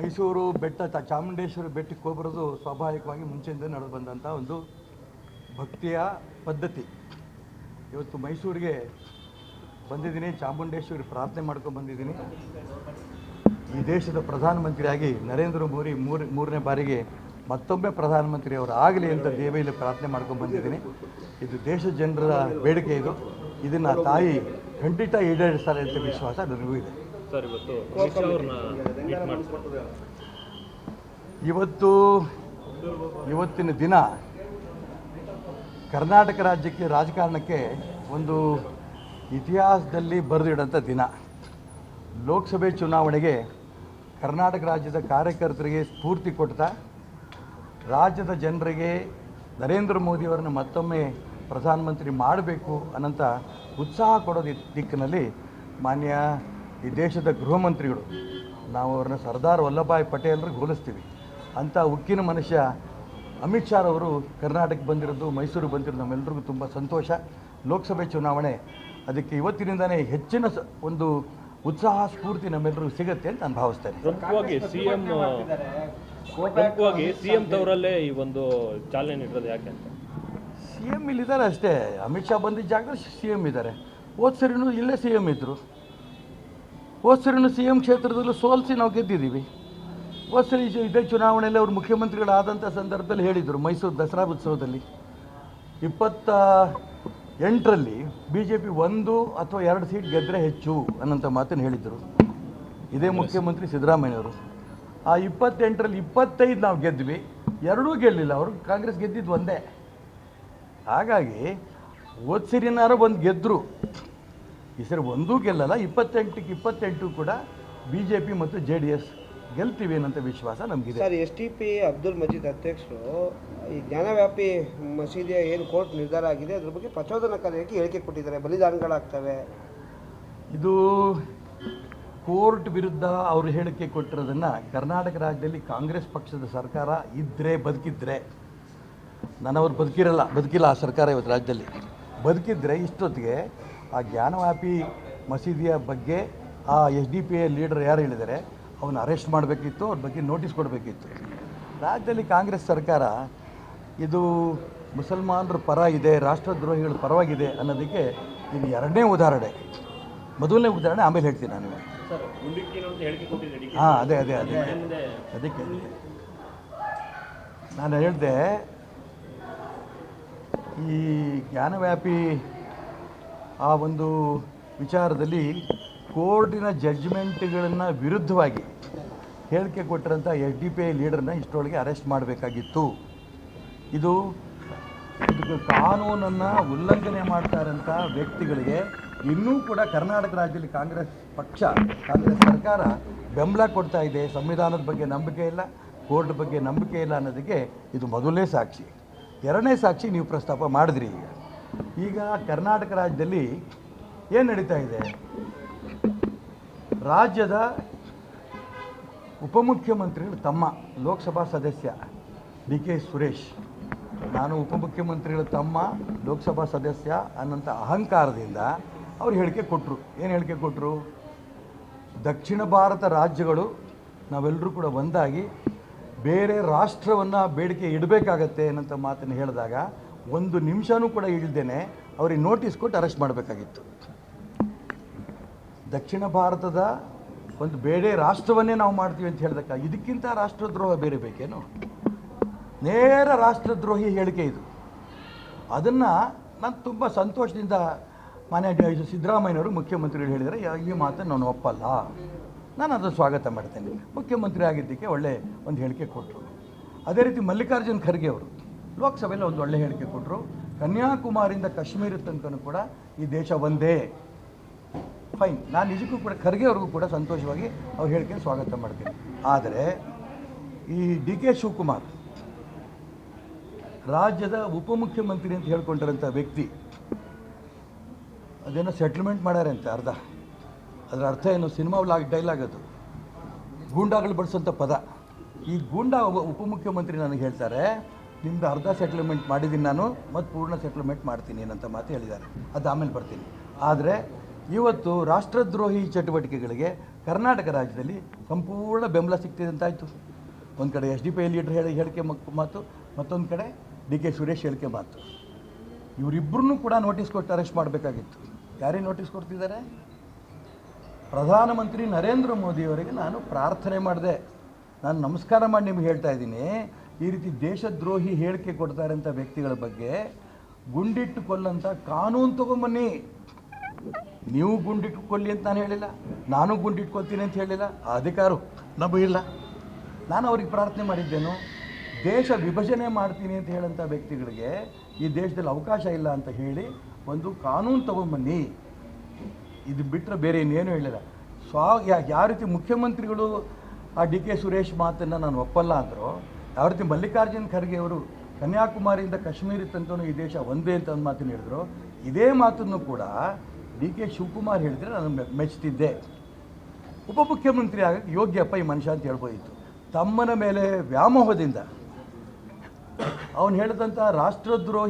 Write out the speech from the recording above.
ಮೈಸೂರು ಬೆಟ್ಟ ಚಾಮುಂಡೇಶ್ವರಿ ಬೆಟ್ಟಕ್ಕೆ ಹೋಗ್ಬರೋದು ಸ್ವಾಭಾವಿಕವಾಗಿ ಮುಂಚೆಯಿಂದ ನಡೆದು ಬಂದಂಥ ಒಂದು ಭಕ್ತಿಯ ಪದ್ಧತಿ. ಇವತ್ತು ಮೈಸೂರಿಗೆ ಬಂದಿದ್ದೀನಿ, ಚಾಮುಂಡೇಶ್ವರಿ ಪ್ರಾರ್ಥನೆ ಮಾಡ್ಕೊಂಡು ಬಂದಿದ್ದೀನಿ. ಈ ದೇಶದ ಪ್ರಧಾನಮಂತ್ರಿಯಾಗಿ ನರೇಂದ್ರ ಮೋದಿ ಮೂರು, ಮೂರನೇ ಬಾರಿಗೆ ಮತ್ತೊಮ್ಮೆ ಪ್ರಧಾನಮಂತ್ರಿ ಅವರು ಆಗಲಿ ಅಂತ ದೇವಿಯಲ್ಲಿ ಪ್ರಾರ್ಥನೆ ಮಾಡ್ಕೊಂಡು ಬಂದಿದ್ದೀನಿ. ಇದು ದೇಶದ ಜನರ ಬೇಡಿಕೆ ಇದು. ಇದನ್ನು ತಾಯಿ ಖಂಡಿತ ಈಡೇರಿಸ್ತಾರೆ ಅಂತ ವಿಶ್ವಾಸ ನನಗೂ ಇದೆ. ಸರ್ ಇವತ್ತು. ಇವತ್ತು ಇವತ್ತಿನ ದಿನ ಕರ್ನಾಟಕ ರಾಜ್ಯಕ್ಕೆ ರಾಜಕಾರಣಕ್ಕೆ ಒಂದು ಇತಿಹಾಸದಲ್ಲಿ ಬರೆದಿಡಂಥ ದಿನ. ಲೋಕಸಭೆ ಚುನಾವಣೆಗೆ ಕರ್ನಾಟಕ ರಾಜ್ಯದ ಕಾರ್ಯಕರ್ತರಿಗೆ ಸ್ಫೂರ್ತಿ ಕೊಡ್ತಾ ರಾಜ್ಯದ ಜನರಿಗೆ ನರೇಂದ್ರ ಮೋದಿಯವರನ್ನು ಮತ್ತೊಮ್ಮೆ ಪ್ರಧಾನಮಂತ್ರಿ ಮಾಡಬೇಕು ಅನ್ನೋಂಥ ಉತ್ಸಾಹ ಕೊಡೋದು ದಿಕ್ಕಿನಲ್ಲಿ ಮಾನ್ಯ ಈ ದೇಶದ ಗೃಹ ಮಂತ್ರಿಗಳು ನಾವು ಅವ್ರನ್ನ ಸರ್ದಾರ್ ವಲ್ಲಭಾಯ್ ಪಟೇಲ್ರಿಗೆ ಹೋಲಿಸ್ತೀವಿ ಅಂಥ ಉಕ್ಕಿನ ಮನುಷ್ಯ ಅಮಿತ್ ಶಾ ಅವರು ಕರ್ನಾಟಕಕ್ಕೆ ಬಂದಿರೋದು ಮೈಸೂರಿಗೆ ಬಂದಿರೋದು ನಮ್ಮೆಲ್ಲರಿಗೂ ತುಂಬ ಸಂತೋಷ ಲೋಕಸಭೆ ಚುನಾವಣೆ ಅದಕ್ಕೆ ಇವತ್ತಿನಿಂದನೇ ಹೆಚ್ಚಿನ ಒಂದು ಉತ್ಸಾಹ ಸ್ಫೂರ್ತಿ ನಮ್ಮೆಲ್ಲರಿಗೂ ಸಿಗುತ್ತೆ ಅಂತ ನಾನು ಭಾವಿಸ್ತೇನೆ ಪ್ರಮುಖವಾಗಿ ಸಿಎಂ ಪ್ರಮುಖವಾಗಿ ಸಿಎಂ ತವರಲ್ಲೇ ಈ ಒಂದು ಚಾಲನೆ ನೀಡಿರೋದು ಯಾಕೆ ಅಂತ ಸಿ ಎಂ ಇಲ್ಲಿದ್ದಾರೆ ಅಷ್ಟೇ ಅಮಿತ್ ಶಾ ಬಂದಿದ್ದ ಜಾಗದಲ್ಲಿ ಸಿ ಎಂ ಇದ್ದಾರೆ ಹೋದ ಸರಿನೂ ಇಲ್ಲೇ ಸಿ ಎಂ ಇದ್ದರು ಹೋದ ಸರಿನೂ ಸಿ ಎಂ ಕ್ಷೇತ್ರದಲ್ಲೂ ಸೋಲಿಸಿ ನಾವು ಗೆದ್ದಿದ್ದೀವಿ. ಹೋದ್ಸರಿ ಇದು- ಚುನಾವಣೆಯಲ್ಲಿ ಅವರು ಮುಖ್ಯಮಂತ್ರಿಗಳಾದಂಥ ಸಂದರ್ಭದಲ್ಲಿ ಹೇಳಿದರು ಮೈಸೂರು ದಸರಾ ಉತ್ಸವದಲ್ಲಿ. ಇಪ್ಪತ್ತ ಎಂಟರಲ್ಲಿ ಬಿ ಜೆ ಪಿ ಒಂದು ಅಥವಾ ಎರಡು ಸೀಟ್ ಗೆದ್ದರೆ ಹೆಚ್ಚು ಅನ್ನೋಂಥ ಮಾತನ್ನು ಹೇಳಿದರು. ಇದೇ ಮುಖ್ಯಮಂತ್ರಿ ಸಿದ್ದರಾಮಯ್ಯವರು ಆ ಇಪ್ಪತ್ತೆಂಟರಲ್ಲಿ ಇಪ್ಪತ್ತೈದು ನಾವು ಗೆದ್ವಿ ಎರಡೂ ಗೆಲ್ಲಿಲ್ಲ ಅವರು ಕಾಂಗ್ರೆಸ್ ಗೆದ್ದಿದ್ದು ಒಂದೇ. ಹಾಗಾಗಿ ಹೋದ ಸರಿನಾರು ಒಂದು ಗೆದ್ದರು ಈ ಸರಿ ಒಂದೂ ಗೆಲ್ಲಲ್ಲ ಇಪ್ಪತ್ತೆಂಟಕ್ಕೆ ಇಪ್ಪತ್ತೆಂಟು ಕೂಡ ಬಿ ಜೆ ಪಿ ಮತ್ತು ಜೆ ಡಿ ಎಸ್ ಗೆಲ್ತೀವಿ ಅನ್ನೋಂಥ ವಿಶ್ವಾಸ ನಮಗಿದೆ. Sir S T P Abdul Majeed ಅಧ್ಯಕ್ಷರು ಈ ಜ್ಞಾನವ್ಯಾಪಿ ಮಸೀದಿಯ ಏನು ಕೋರ್ಟ್ ನಿರ್ಧಾರ ಆಗಿದೆ ಅದ್ರ ಬಗ್ಗೆ ಪ್ರಚೋದನಕಾರಿಯಾಗಿ ಹೇಳಿಕೆ ಕೊಟ್ಟಿದ್ದಾರೆ ಬಲಿದಾನಗಳಾಗ್ತವೆ. ಇದು ಕೋರ್ಟ್ ವಿರುದ್ಧ ಅವರು ಹೇಳಿಕೆ ಕೊಟ್ಟಿರೋದನ್ನು ಕರ್ನಾಟಕ ರಾಜ್ಯದಲ್ಲಿ ಕಾಂಗ್ರೆಸ್ ಪಕ್ಷದ ಸರ್ಕಾರ ಇದ್ದರೆ ಬದುಕಿದ್ರೆ ನಾನು ಅವ್ರು ಬದುಕಿರಲ್ಲ ಬದುಕಿಲ್ಲ ಆ ಸರ್ಕಾರ ಇವತ್ತು ರಾಜ್ಯದಲ್ಲಿ ಬದುಕಿದ್ರೆ ಇಷ್ಟೊತ್ತಿಗೆ ಆ ಜ್ಞಾನವ್ಯಾಪಿ ಮಸೀದಿಯ ಬಗ್ಗೆ ಆ S D P A leader ಯಾರು ಹೇಳಿದ್ದಾರೆ ಅವನ್ನ ಅರೆಸ್ಟ್ ಮಾಡಬೇಕಿತ್ತು ಅವ್ರ ಬಗ್ಗೆ ನೋಟಿಸ್ ಕೊಡಬೇಕಿತ್ತು. ರಾಜ್ಯದಲ್ಲಿ ಕಾಂಗ್ರೆಸ್ ಸರ್ಕಾರ ಇದು ಮುಸಲ್ಮಾನರ ಪರ ಇದೆ ರಾಷ್ಟ್ರದ್ರೋಹಿಗಳ ಪರವಾಗಿದೆ ಅನ್ನೋದಕ್ಕೆ ಇದು ಎರಡನೇ ಉದಾಹರಣೆ. ಮೊದಲನೇ ಉದಾಹರಣೆ ಆಮೇಲೆ ಹೇಳ್ತೀನಿ ನಾನು ಹಾಂ ಅದೇ ಅದೇ ಅದೇ. ಅದಕ್ಕೆ. ನಾನು ಹೇಳಿದೆ ಈ ಜ್ಞಾನವ್ಯಾಪಿ ಆ ಒಂದು ವಿಚಾರದಲ್ಲಿ ಕೋರ್ಟಿನ ಜಡ್ಜ್ಮೆಂಟ್ಗಳನ್ನು ವಿರುದ್ಧವಾಗಿ ಹೇಳಿಕೆ ಕೊಟ್ಟಿರೋಂಥ ಎಸ್ ಡಿ ಪಿ ಐ ಲೀಡರ್ನ ಇಷ್ಟರೊಳಗೆ ಅರೆಸ್ಟ್ ಮಾಡಬೇಕಾಗಿತ್ತು. ಇದು ಕಾನೂನನ್ನು ಉಲ್ಲಂಘನೆ ಮಾಡ್ತಾ ಇರೋಂಥ ವ್ಯಕ್ತಿಗಳಿಗೆ ಇನ್ನೂ ಕೂಡ ಕರ್ನಾಟಕ ರಾಜ್ಯದಲ್ಲಿ ಕಾಂಗ್ರೆಸ್ ಪಕ್ಷ, ಕಾಂಗ್ರೆಸ್ ಸರ್ಕಾರ ಬೆಂಬಲ ಕೊಡ್ತಾ ಇದೆ. ಸಂವಿಧಾನದ ಬಗ್ಗೆ ನಂಬಿಕೆ ಇಲ್ಲ, ಕೋರ್ಟ್ ಬಗ್ಗೆ ನಂಬಿಕೆ ಇಲ್ಲ ಅನ್ನೋದಕ್ಕೆ ಇದು ಮೊದಲನೇ ಸಾಕ್ಷಿ. ಎರಡನೇ ಸಾಕ್ಷಿ ನೀವು ಪ್ರಸ್ತಾಪ ಮಾಡಿದ್ರಿ ಈಗ. ಈಗ ಕರ್ನಾಟಕ ರಾಜ್ಯದಲ್ಲಿ ಏನು ನಡೀತಾ ಇದೆ? ರಾಜ್ಯದ ಉಪಮುಖ್ಯಮಂತ್ರಿಗಳು ತಮ್ಮ, ಲೋಕಸಭಾ ಸದಸ್ಯ ಡಿ ಕೆ ಸುರೇಶ್. ನಾನು ಉಪಮುಖ್ಯಮಂತ್ರಿಗಳ ತಮ್ಮ, ಲೋಕಸಭಾ ಸದಸ್ಯ ಅನ್ನಂಥ ಅಹಂಕಾರದಿಂದ ಅವ್ರು ಹೇಳಿಕೆ ಕೊಟ್ಟರು ಏನು ಹೇಳಿಕೆ ಕೊಟ್ಟರು ದಕ್ಷಿಣ ಭಾರತ ರಾಜ್ಯಗಳು ನಾವೆಲ್ಲರೂ ಕೂಡ ಒಂದಾಗಿ ಬೇರೆ ರಾಷ್ಟ್ರವನ್ನು ಬೇಡಿಕೆ ಇಡಬೇಕಾಗತ್ತೆ ಅನ್ನೋಂಥ ಮಾತನ್ನು ಹೇಳಿದಾಗ ಒಂದು ನಿಮಿಷನೂ ಕೂಡ ಇಳ್ದೇನೆ ಅವ್ರಿಗೆ ನೋಟಿಸ್ ಕೊಟ್ಟು ಅರೆಸ್ಟ್ ಮಾಡಬೇಕಾಗಿತ್ತು. ದಕ್ಷಿಣ ಭಾರತದ ಒಂದು ಬೇರೆ ರಾಷ್ಟ್ರವನ್ನೇ ನಾವು ಮಾಡ್ತೀವಿ ಅಂತ ಹೇಳಿದಕ್ಕ, ಇದಕ್ಕಿಂತ ರಾಷ್ಟ್ರದ್ರೋಹ ಬೇರೆ ಬೇಕೇನು? ನೇರ ರಾಷ್ಟ್ರದ್ರೋಹಿ ಹೇಳಿಕೆ ಇದು. ಅದನ್ನು ನಾನು ತುಂಬ ಸಂತೋಷದಿಂದ ಮಾನ್ಯ ಸಿದ್ದರಾಮಯ್ಯನವರು ಮುಖ್ಯಮಂತ್ರಿಗಳು ಹೇಳಿದರೆ ಈ ಮಾತನ್ನು ನಾನು ಒಪ್ಪಲ್ಲ. ನಾನು ಅದನ್ನು ಸ್ವಾಗತ ಮಾಡ್ತೇನೆ. ಮುಖ್ಯಮಂತ್ರಿ ಆಗಿದ್ದಕ್ಕೆ ಒಳ್ಳೆ ಒಂದು ಹೇಳಿಕೆ ಕೊಟ್ಟರು ಅದೇ ರೀತಿ ಮಲ್ಲಿಕಾರ್ಜುನ್ ಖರ್ಗೆ ಅವರು ಲೋಕಸಭೆಯಲ್ಲಿ ಒಂದು ಒಳ್ಳೆ ಹೇಳಿಕೆ ಕೊಟ್ಟರು ಕನ್ಯಾಕುಮಾರಿಯಿಂದ ಕಾಶ್ಮೀರ ತನಕನೂ ಕೂಡ ಈ ದೇಶ ಒಂದೇ. ಫೈನ್ ನಾನು ನಿಜಕ್ಕೂ ಕೂಡ ಖರ್ಗೆ ಅವ್ರಿಗೂ ಕೂಡ ಸಂತೋಷವಾಗಿ ಅವ್ರು ಹೇಳಿಕೆ ಸ್ವಾಗತ ಮಾಡ್ತೀನಿ. ಆದರೆ ಈ ಡಿ ಕೆ ಶಿವಕುಮಾರ್ ರಾಜ್ಯದ ಉಪಮುಖ್ಯಮಂತ್ರಿ ಅಂತ ಹೇಳ್ಕೊಂಡಿರೋಂಥ ವ್ಯಕ್ತಿ, ಅದೇನೋ ಸೆಟ್ಲ್ಮೆಂಟ್ ಮಾಡ್ಯಾರೆ ಅಂತ, ಅರ್ಧ. ಅದರ ಅರ್ಥ ಏನು? ಸಿನಿಮಾ ಲಾಗ್ ಡೈಲಾಗ್ ಅದು ಗೂಂಡಾಗಳು ಬಳಸೋಂಥ ಪದ. ಈ ಗೂಂಡಾ ಉಪಮುಖ್ಯಮಂತ್ರಿ ನನಗೆ ಹೇಳ್ತಾರೆ ನಿಮ್ಮದು ಅರ್ಧ ಸೆಟ್ಲ್ಮೆಂಟ್ ಮಾಡಿದ್ದೀನಿ ನಾನು ಮತ್ತು ಪೂರ್ಣ ಸೆಟ್ಲ್ಮೆಂಟ್ ಮಾಡ್ತೀನಿ ಏನಂತ ಮಾತು ಹೇಳಿದ್ದಾರೆ. ಅದು ಆಮೇಲೆ ಬರ್ತೀನಿ. ಆದರೆ ಇವತ್ತು ರಾಷ್ಟ್ರದ್ರೋಹಿ ಚಟುವಟಿಕೆಗಳಿಗೆ ಕರ್ನಾಟಕ ರಾಜ್ಯದಲ್ಲಿ ಸಂಪೂರ್ಣ ಬೆಂಬಲ ಸಿಗ್ತಿದೆ ಅಂತಾಯಿತು ಒಂದು ಕಡೆ ಎಸ್ ಡಿ ಪಿ ಲೀಡರ್ ಹೇಳಿ ಹೇಳಿಕೆ ಮಾತು, ಮತ್ತೊಂದು ಕಡೆ ಡಿ ಕೆ ಸುರೇಶ್ ಹೇಳಿಕೆ ಮಾತು. ಇವರಿಬ್ಬರನ್ನೂ ಕೂಡ ನೋಟಿಸ್ ಕೊಟ್ಟು ಅರೆಸ್ಟ್ ಮಾಡಬೇಕಾಗಿತ್ತು. ಯಾರೇ ನೋಟಿಸ್ ಕೊಡ್ತಿದ್ದಾರೆ? ಪ್ರಧಾನಮಂತ್ರಿ ನರೇಂದ್ರ ಮೋದಿಯವರಿಗೆ ನಾನು ಪ್ರಾರ್ಥನೆ ಮಾಡಿದೆ. ನಾನು ನಮಸ್ಕಾರ ಮಾಡಿ ನಿಮ್ಗೆ ಹೇಳ್ತಾ ಇದ್ದೀನಿ. ಈ ರೀತಿ ದೇಶದ್ರೋಹಿ ಹೇಳಿಕೆ ಕೊಡ್ತಾರೆ ಅಂತ ವ್ಯಕ್ತಿಗಳ ಬಗ್ಗೆ ಗುಂಡಿಟ್ಟು ಕೊಲ್ಲಂತ ಕಾನೂನು ತಗೊಂಬನ್ನಿ. ನೀವು ಗುಂಡಿಟ್ಟು ಕೊಲ್ಲಿ ಅಂತ ನಾನು ಹೇಳಿಲ್ಲ, ನಾನು ಗುಂಡಿಟ್ಕೊತೀನಿ ಅಂತ ಹೇಳಿಲ್ಲ ಅಧಿಕಾರ ಇಲ್ಲ. ನಾನು ಅವ್ರಿಗೆ ಪ್ರಾರ್ಥನೆ ಮಾಡಿದ್ದೇನು, ದೇಶ ವಿಭಜನೆ ಮಾಡ್ತೀನಿ ಅಂತ ಹೇಳಂಥ ವ್ಯಕ್ತಿಗಳಿಗೆ ಈ ದೇಶದಲ್ಲಿ ಅವಕಾಶ ಇಲ್ಲ ಅಂತ ಹೇಳಿ ಒಂದು ಕಾನೂನು ತಗೊಂಬನ್ನಿ. ಇದು ಬಿಟ್ಟರೆ ಬೇರೆ ಇನ್ನೇನು ಹೇಳಿಲ್ಲ. ಸ್ವ ಯಾವ ರೀತಿ ಮುಖ್ಯಮಂತ್ರಿಗಳು ಆ ಡಿ ಕೆ ಸುರೇಶ್ ಮಾತನ್ನು ನಾನು ಒಪ್ಪಲ್ಲ ಅಂದರು ಯಾವ ರೀತಿ ಮಲ್ಲಿಕಾರ್ಜುನ್ ಖರ್ಗೆ ಅವರು ಕನ್ಯಾಕುಮಾರಿಯಿಂದ ಕಾಶ್ಮೀರಿ ತನಕ ಈ ದೇಶ ಒಂದೇ ಅಂತ ಒಂದು ಮಾತನ್ನು ಹೇಳಿದ್ರು. ಇದೇ ಮಾತನ್ನು ಕೂಡ ಡಿ ಕೆ ಶಿವಕುಮಾರ್ ಹೇಳಿದರೆ ನಾನು ಮೆ- ಮೆಚ್ತಿದ್ದೆ ಉಪಮುಖ್ಯಮಂತ್ರಿ ಆಗ ಯೋಗ್ಯಪ್ಪ ಈ ಮನುಷ್ಯ ಅಂತ ಹೇಳ್ಬೋದಿತ್ತು. ತಮ್ಮನ ಮೇಲೆ ವ್ಯಾಮೋಹದಿಂದ ಅವನು ಹೇಳಿದಂಥ ರಾಷ್ಟ್ರದ್ರೋಹಿ